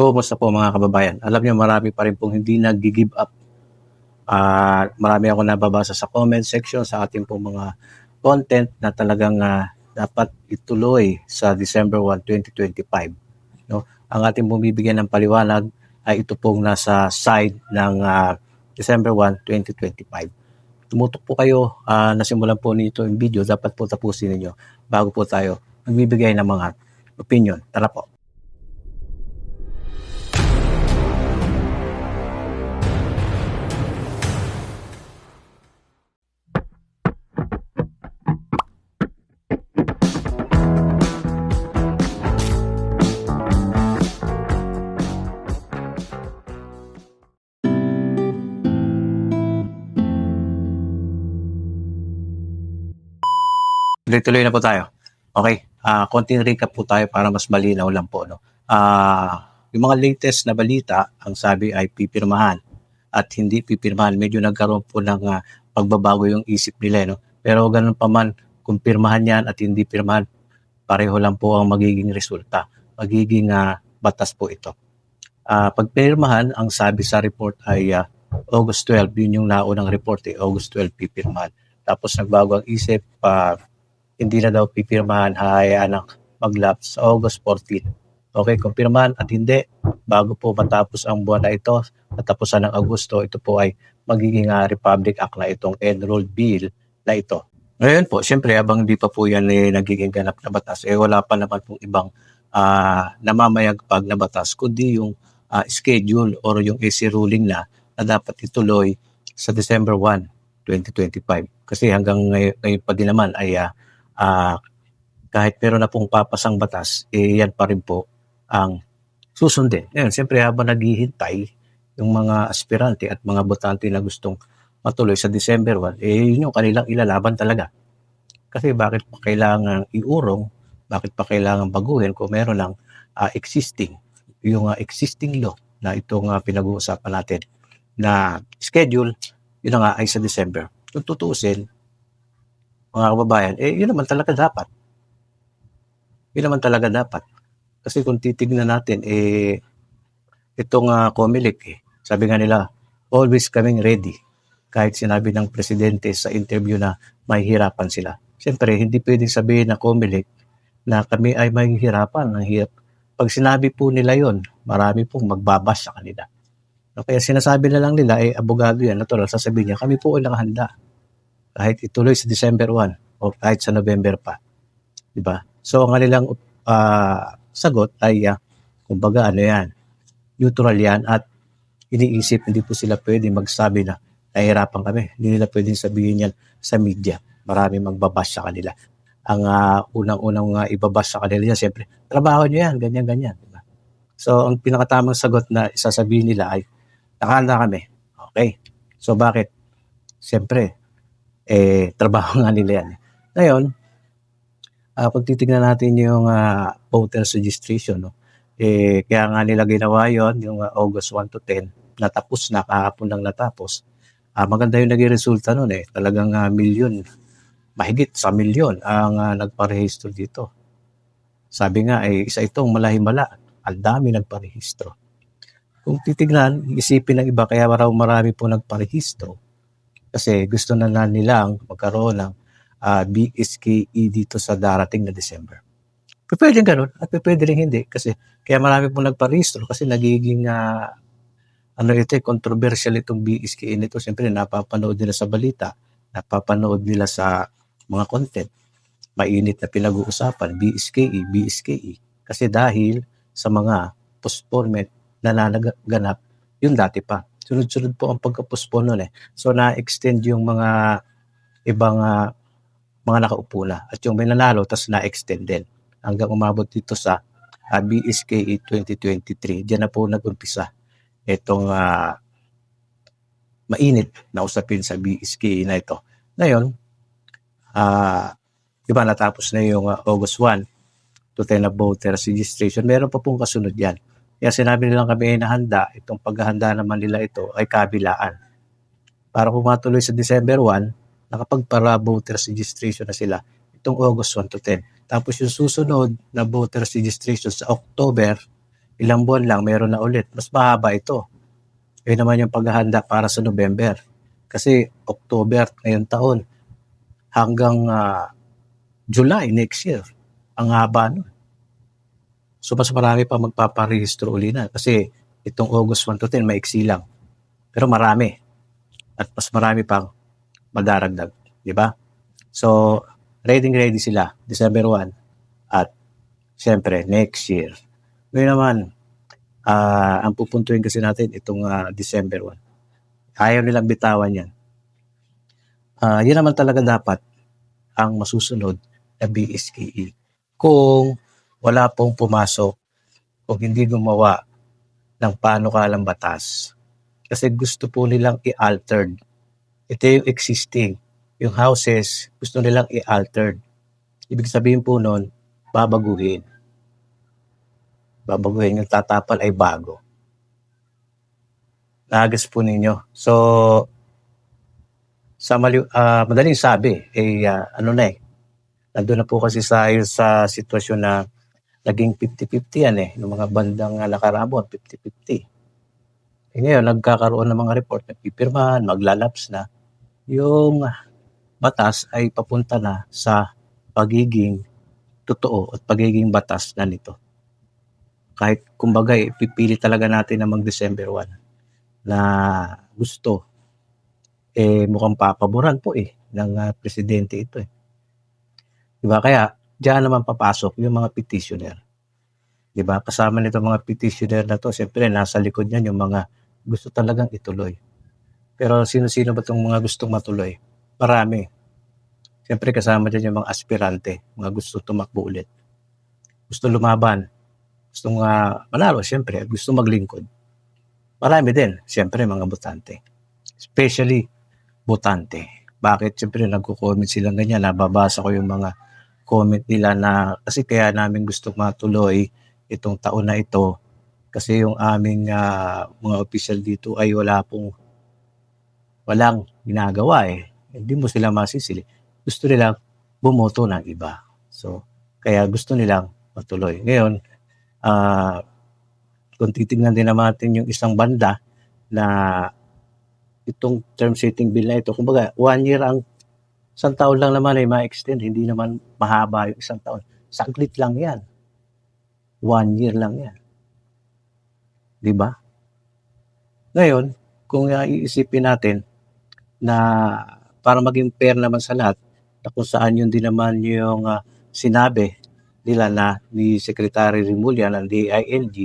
Kumusta po mga kababayan? Alam niyo marami pa rin pong hindi nag-give up. Ah, marami ako nababasa sa comment section sa ating pong mga content na talagang ah, dapat ituloy sa December 1, 2025. No? Ang ating bumibigyan ng paliwanag ay ito pong nasa side ng ah, December 1, 2025. Tumutok po kayo, ah, nasimulan po nito yung video, dapat po tapusin ninyo bago po tayo magbibigay ng mga opinion. Tara po. Tuloy-tuloy na po tayo. Okay, ah konting recap po tayo para mas malinaw lang po. No? Ah, yung mga latest na balita, ang sabi ay pipirmahan at hindi pipirmahan. Medyo nagkaroon po ng ah, pagbabago yung isip nila. eh, No? Pero ganun pa man, kung pirmahan yan at hindi pirmahan, pareho lang po ang magiging resulta. Magiging ah, batas po ito. Ah, pag pirmahan, ang sabi sa report ay ah, August 12. Yun yung naunang report eh, August 12 pipirmahan. Tapos nagbago ang isip, pa hindi na daw pipirmahan, hayaan ang mag-lapse August 14. Okay, kung pirmahan at hindi, bago po matapos ang buwan na ito, natapusan ng Agosto, ito po ay magiging ah, Republic Act na itong enrolled bill na ito. Ngayon po, siyempre, habang hindi pa po yan eh, nagiging ganap na batas, eh wala pa naman pong ibang ah, namamayagpag na batas, kundi yung ah, schedule or yung AC ruling na na dapat ituloy sa December 1, 2025. Kasi hanggang ngayon, ngayon pa din naman ay ah, ah, kahit meron na pong papasang batas, eh yan pa rin po ang susundin. Ngayon, siyempre habang naghihintay yung mga aspirante at mga botante na gustong matuloy sa December 1, eh yun yung kanilang ilalaban talaga. Kasi bakit pa kailangan iurong, bakit pa kailangan baguhin kung meron lang ah, existing, yung ah, existing law na itong ah, pinag-uusapan natin na schedule, yun na nga ay sa December. Kung tutuusin, mga kababayan, eh yun naman talaga dapat. Yun naman talaga dapat. Kasi kung titignan natin, eh, itong uh, Comelec, eh, sabi nga nila, always coming ready. Kahit sinabi ng presidente sa interview na mahihirapan sila. Siyempre, hindi pwedeng sabihin na Comelec na kami ay mahihirapan. Ang hirap. Pag sinabi po nila yon marami pong magbabas sa kanila. No, Kaya sinasabi na lang nila, eh, abogado yan, natural, sasabihin niya, kami po ay nakahanda. Kahit ituloy sa December 1 o kahit sa November pa. Diba? So, ang kanilang ah, sagot ay, ah, kumbaga, ano yan, neutral yan at iniisip, hindi po sila pwede magsabi na nahihirapan kami. Hindi nila pwedeng sabihin yan sa media. Marami magbabash sa kanila. Ang ah, unang-unang uh, ibabash sa kanila yan, siyempre, trabaho nyo yan, ganyan-ganyan. Diba? So, ang pinakatamang sagot na isasabihin nila ay, nakahanda kami. Okay. So, bakit? Siyempre, eh, trabaho nga nila yan. Ngayon, uh, pag titignan natin yung uh, voters registration, no? eh, kaya nga nila ginawa yon yung uh, August 1 to 10, natapos na, kahapon lang natapos. Uh, maganda yung naging resulta nun eh. Talagang uh, milyon, mahigit sa milyon ang uh, nagparehistro dito. Sabi nga, eh, isa itong malahimala. Ang dami nagparehistro. Kung titignan, isipin ng iba, kaya raw marami po nagparehistro. Kasi gusto na, na nilang magkaroon ng uh, BSKE dito sa darating na December. Pwede ganun at pwede rin hindi kasi kaya marami pong nagparehistro kasi nagiging uh, ano ito, eh, controversial itong BSKE nito. Siyempre, napapanood nila sa balita, napapanood nila sa mga content. Mainit na pinag-uusapan, BSKE, BSKE. Kasi dahil sa mga postponement na nanaganap, yung dati pa. Sunod-sunod po ang pagka-postpone nun eh. So, na-extend yung mga ibang uh, mga nakaupo na. At yung may nanalo, tapos na-extend din. Hanggang umabot dito sa uh, BSKE 2023. Diyan na po nag-umpisa itong uh, mainit na usapin sa BSKE na ito. Ngayon, uh, di ba natapos na yung uh, August 1 to 10 na registration. Meron pa pong kasunod yan. Kaya sinabi nilang kami ay nahanda, itong paghahanda naman nila ito ay kabilaan. Para kung matuloy sa December 1, nakapagpara voters registration na sila itong August 1 to 10. Tapos yung susunod na voters registration sa October, ilang buwan lang meron na ulit. Mas mahaba ito. Yun naman yung paghahanda para sa November. Kasi October ngayong taon hanggang ah, July next year. Ang haba nun. So mas marami pa magpaparehistro uli na. Kasi itong August 1 to 10, maiksi lang. Pero marami. At mas marami pang madaragdag. Di ba? So, ready ready sila. December 1. At siyempre, next year. Ngayon naman, ah, ang pupuntuin kasi natin itong ah, December 1. Ayaw nilang bitawan yan. Ah, yan naman talaga dapat ang masusunod na BSKE. Kung wala pong pumasok o hindi gumawa ng panukalang batas. Kasi gusto po nilang i-altered. Ito yung existing. Yung houses, gusto nilang i-altered. Ibig sabihin po nun, babaguhin. Babaguhin. Yung tatapal ay bago. Nagas po ninyo. So, sa mali, ah, madaling sabi, eh, ah, ano na eh, nandun na po kasi tayo sa sitwasyon na naging 50-50 yan eh, ng mga bandang uh, nakarabon, 50-50. Eh ngayon, nagkakaroon ng mga report na pipirmahan, maglalaps na, yung batas ay papunta na sa pagiging totoo at pagiging batas na nito. Kahit kumbaga, eh, pipili talaga natin na mag-December 1 na gusto, eh mukhang papaboran po eh ng uh, presidente ito eh. Diba? Kaya, diyan naman papasok yung mga petitioner. 'Di ba? Kasama nito mga petitioner na to, siyempre nasa likod niyan yung mga gusto talagang ituloy. Pero sino-sino ba itong mga gustong matuloy? Marami. Siyempre kasama diyan yung mga aspirante, mga gusto tumakbo ulit. Gusto lumaban. Gusto uh, manalo, siyempre. Gusto maglingkod. Marami din, siyempre, mga botante. Especially, botante. Bakit? Siyempre, nagko-comment silang ganyan. Nababasa ko yung mga comment nila na kasi kaya namin gusto matuloy itong taon na ito kasi yung aming uh, mga official dito ay wala pong walang ginagawa eh. Hindi mo sila masisili. Gusto nilang bumoto ng iba. So, kaya gusto nilang matuloy. Ngayon, uh, kung titignan din natin yung isang banda na itong term setting bill na ito, kumbaga, one year ang Isang taon lang naman ay ma-extend, hindi naman mahaba yung isang taon. Saglit lang yan. One year lang yan. Di ba? Ngayon, kung uh, iisipin natin na para maging fair naman sa lahat, na kung saan yun din naman yung uh, sinabi nila na ni Secretary Rimulya ng DILG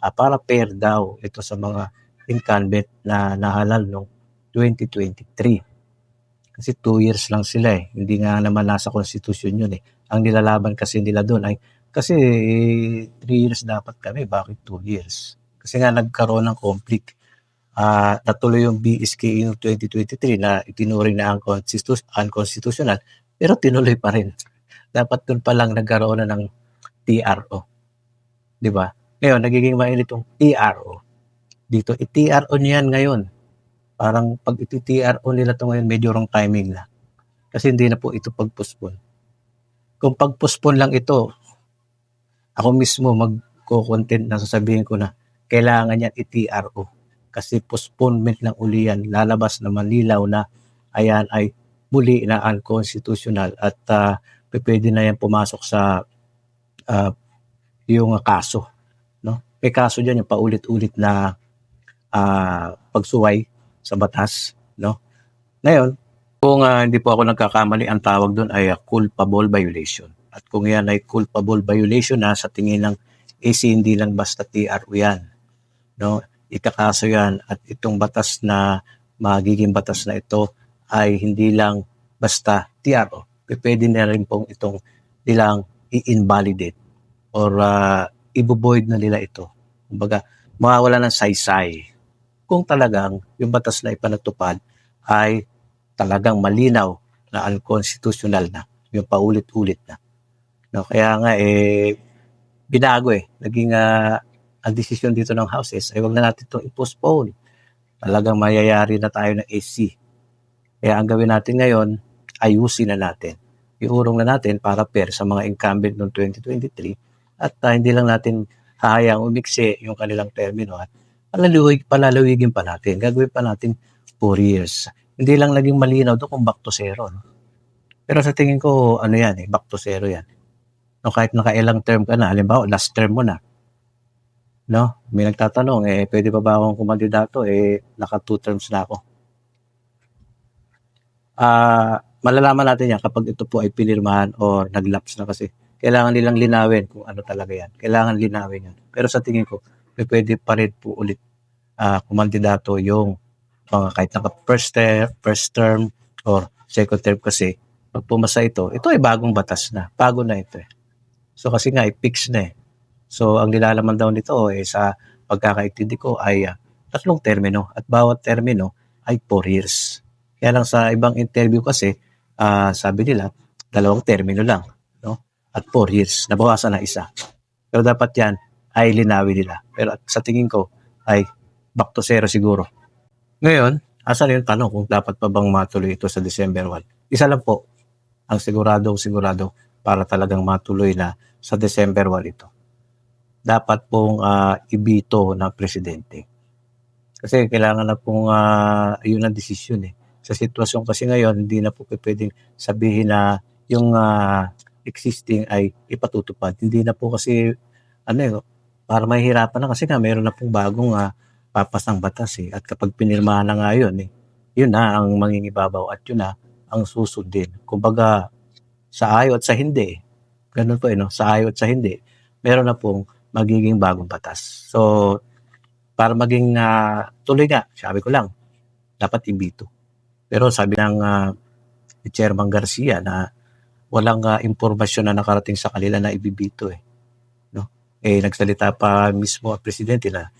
uh, para fair daw ito sa mga incumbent na nahalal noong 2023. Kasi two years lang sila eh. Hindi nga naman nasa constitution yun eh. Ang nilalaban kasi nila doon ay kasi eh, three years dapat kami. Bakit two years? Kasi nga nagkaroon ng conflict. Uh, natuloy yung BSK noong 2023 na itinuring na unconstitutional pero tinuloy pa rin. Dapat doon pa lang nagkaroon na ng TRO. Di ba? Ngayon, nagiging mainit itong TRO. Dito, i-TRO niyan ngayon Parang pag iti-TRO nila to ngayon, medyo wrong timing na. Kasi hindi na po ito pag-postpone. Kung pag-postpone lang ito, ako mismo magko-content na sasabihin ko na kailangan yan i-TRO. Kasi postponement lang uli yan. Lalabas na malilaw na ayan ay muli na unconstitutional at uh, pwede na yan pumasok sa uh, yung kaso. No? May kaso dyan yung paulit-ulit na uh, pagsuway sa batas, no? Ngayon, kung uh, hindi po ako nagkakamali, ang tawag doon ay uh, culpable violation. At kung yan ay culpable violation na sa tingin ng AC, hindi lang basta TRO yan. No? Ikakaso yan at itong batas na magiging batas na ito ay hindi lang basta TRO. Pwede na rin pong itong nilang i-invalidate or uh, ibuboid na nila ito. Kumbaga, mawawala ng saysay kung talagang yung batas na ipanatupad ay talagang malinaw na unconstitutional na, yung paulit-ulit na. No, kaya nga eh binago eh. Naging uh, ang desisyon dito ng houses ay wag na natin itong i-postpone. Talagang mayayari na tayo ng AC. Kaya ang gawin natin ngayon, ayusin na natin. Iurong na natin para pair sa mga incumbent noong 2023 at uh, hindi lang natin hahayang umiksi yung kanilang termino at palaluwig, palalawigin pa natin. Gagawin pa natin 4 years. Hindi lang naging malinaw doon kung back to zero. No? Pero sa tingin ko, ano yan eh, back to zero yan. No, kahit nakailang term ka na, halimbawa, last term mo na. No? May nagtatanong, eh, pwede pa ba akong kumandidato? Eh, naka two terms na ako. Ah, malalaman natin yan kapag ito po ay pinirmahan or naglaps na kasi. Kailangan nilang linawin kung ano talaga yan. Kailangan linawin yan. Pero sa tingin ko, may pwede pa rin po ulit ah, kumandidato yung mga kahit naka first term, first term or second term kasi pag pumasa ito, ito ay bagong batas na. Bago na ito eh. So kasi nga, i-fix na eh. So ang nilalaman daw nito eh, sa pagkakaintindi ko ay ah, tatlong termino at bawat termino ay 4 years. Kaya lang sa ibang interview kasi, ah, sabi nila, dalawang termino lang. No? At 4 years. Nabawasan na isa. Pero dapat yan ay linawin nila. Pero sa tingin ko ay back to zero siguro. Ngayon, asan yung tanong kung dapat pa bang matuloy ito sa December 1? Isa lang po ang siguradong sigurado para talagang matuloy na sa December 1 ito. Dapat pong ah, ibito ng presidente. Kasi kailangan na pong ah, yun ang desisyon eh. Sa sitwasyon kasi ngayon, hindi na po pwedeng sabihin na yung ah, existing ay ipatutupad. Hindi na po kasi ano eh, para mahihirapan na kasi nga meron na pong bagong ah, papasang batas eh. At kapag pinirmahan na nga yun eh, yun na ang mangingibabaw at yun na ang susundin. Kumbaga, sa ayaw at sa hindi. Ganun po eh, no? sa ayaw at sa hindi. Meron na pong magiging bagong batas. So, para maging ah, tuloy nga, sabi ko lang, dapat ibito. Pero sabi ng ni Chairman Garcia na walang ah, impormasyon na nakarating sa kanila na ibibito eh. Eh, nagsalita pa mismo ang presidente na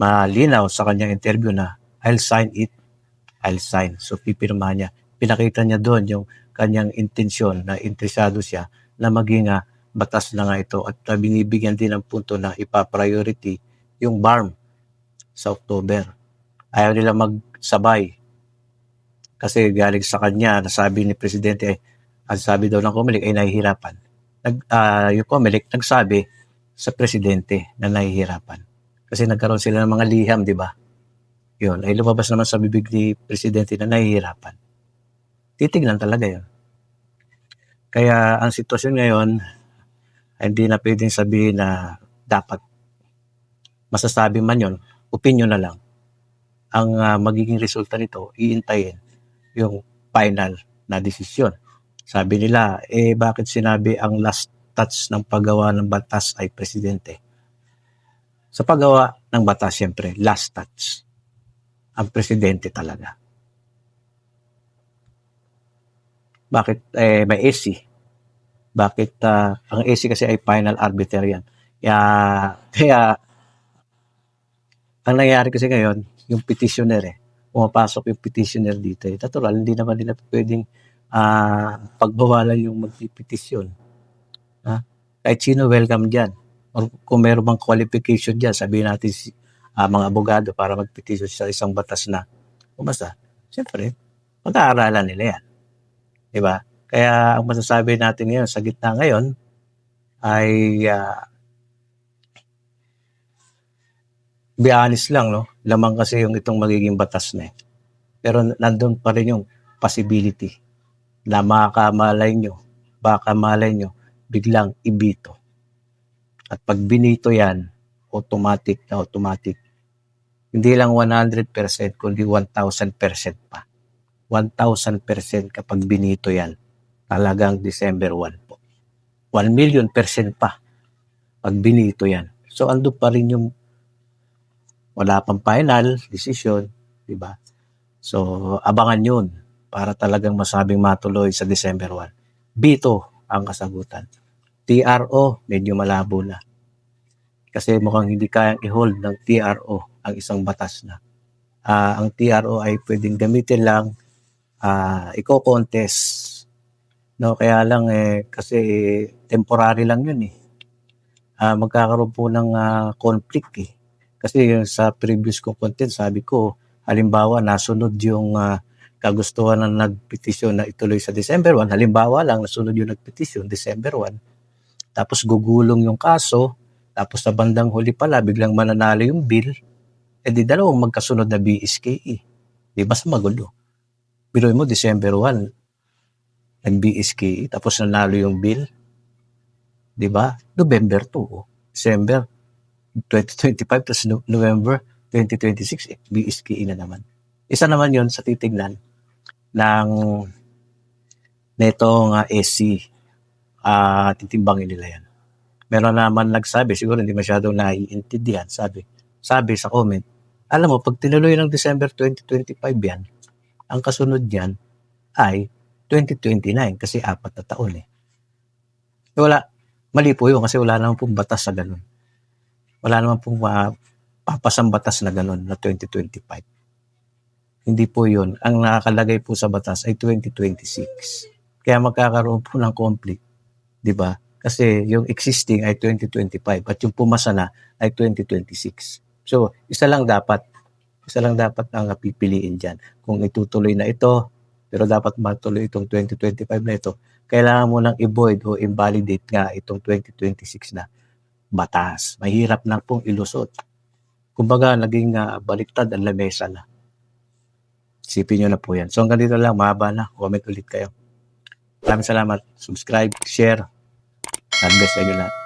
malinaw sa kanyang interview na I'll sign it, I'll sign. So, pipirmahan niya. Pinakita niya doon yung kanyang intensyon na interesado siya na maging ah, batas na nga ito at ah, binibigyan din ng punto na ipa-priority yung BARM sa October. Ayaw nila magsabay kasi galing sa kanya, nasabi ni Presidente, eh, ang sabi daw ng Comelec ay nahihirapan. Nag, ah, yung Comelec nagsabi sa Presidente na nahihirapan. Kasi nagkaroon sila ng mga liham, di ba? Yun, ay lumabas naman sa bibig ni Presidente na nahihirapan. Titignan talaga yun. Kaya ang sitwasyon ngayon, ay hindi na pwedeng sabihin na dapat masasabi man yon opinion na lang. Ang ah, magiging resulta nito, iintayin yung final na desisyon. Sabi nila, eh bakit sinabi ang last touch ng paggawa ng batas ay presidente? Sa paggawa ng batas, siyempre, last touch. Ang presidente talaga. Bakit eh, may AC? Bakit ah, ang AC kasi ay final arbiter yan? Kaya, kaya ang nangyayari kasi ngayon, yung petitioner eh, pumapasok yung petitioner dito eh. Natural, hindi naman nila pwedeng ah, pagbawalan yung magpipetisyon. Ha? Kahit sino welcome dyan. Or kung meron bang qualification dyan, sabihin natin si, ah, mga abogado para magpetisyon sa isang batas na. Basta, siyempre, pag-aaralan nila yan. Diba? Kaya ang masasabi natin ngayon sa gitna ngayon ay ah, be honest lang, no? Lamang kasi yung itong magiging batas na eh. Pero nandun pa rin yung possibility na makamalay nyo, baka malay nyo, biglang ibito. At pag binito yan, automatic na automatic. Hindi lang 100%, kundi 1,000% pa. 1,000% kapag binito yan. Talagang December 1 po. 1 million percent pa pag binito yan. So, ando pa rin yung wala pang final decision, di ba? So, abangan yun para talagang masabing matuloy sa December 1. Bito ang kasagutan. TRO, medyo malabo na. Kasi mukhang hindi kayang i-hold ng TRO ang isang batas na. Ah, ang TRO ay pwedeng gamitin lang ah i-contest. No, kaya lang eh kasi temporary lang 'yun eh. Ah, magkakaroon po ng ah, conflict eh. Kasi sa previous kong content, sabi ko, halimbawa, nasunod yung ah, kagustuhan ng nagpetisyon na ituloy sa December 1. Halimbawa lang, nasunod yung nagpetisyon, December 1. Tapos gugulong yung kaso, Tapos sa bandang huli pala, biglang mananalo yung bill. Eh di dalawang magkasunod na BSKE. Di ba sa magulo? Biruin mo, December 1, nag-BSKE, tapos nanalo yung bill. Di ba? November 2, oh. December 2025, tapos no- November 2026, eh, BSKE na naman. Isa naman yon sa titignan ng netong uh, SC. Ah, titimbangin nila yan. Meron naman nagsabi, siguro hindi masyadong naiintindihan, sabi, sabi sa comment, alam mo, pag tinuloy ng December 2025 yan, ang kasunod niyan ay 2029 kasi apat na taon eh. Wala, mali po yun kasi wala naman pong batas sa ganun. Wala naman pong uh, papasang batas na ganun na 2025. Hindi po yun. Ang nakakalagay po sa batas ay 2026. Kaya magkakaroon po ng conflict. Di ba? Kasi yung existing ay 2025 at yung pumasa na ay 2026. So, isa lang dapat. Isa lang dapat ang pipiliin dyan. Kung itutuloy na ito, pero dapat matuloy itong 2025 na ito, kailangan mo nang i-void o invalidate nga itong 2026 na batas. Mahirap na pong ilusot. Kumbaga, naging uh, baliktad ang lamesa na. Isipin nyo na po yan. So, hanggang dito lang. Mahaba na. Comment ulit kayo. Maraming salamat. Subscribe, share. God bless sa inyo lahat.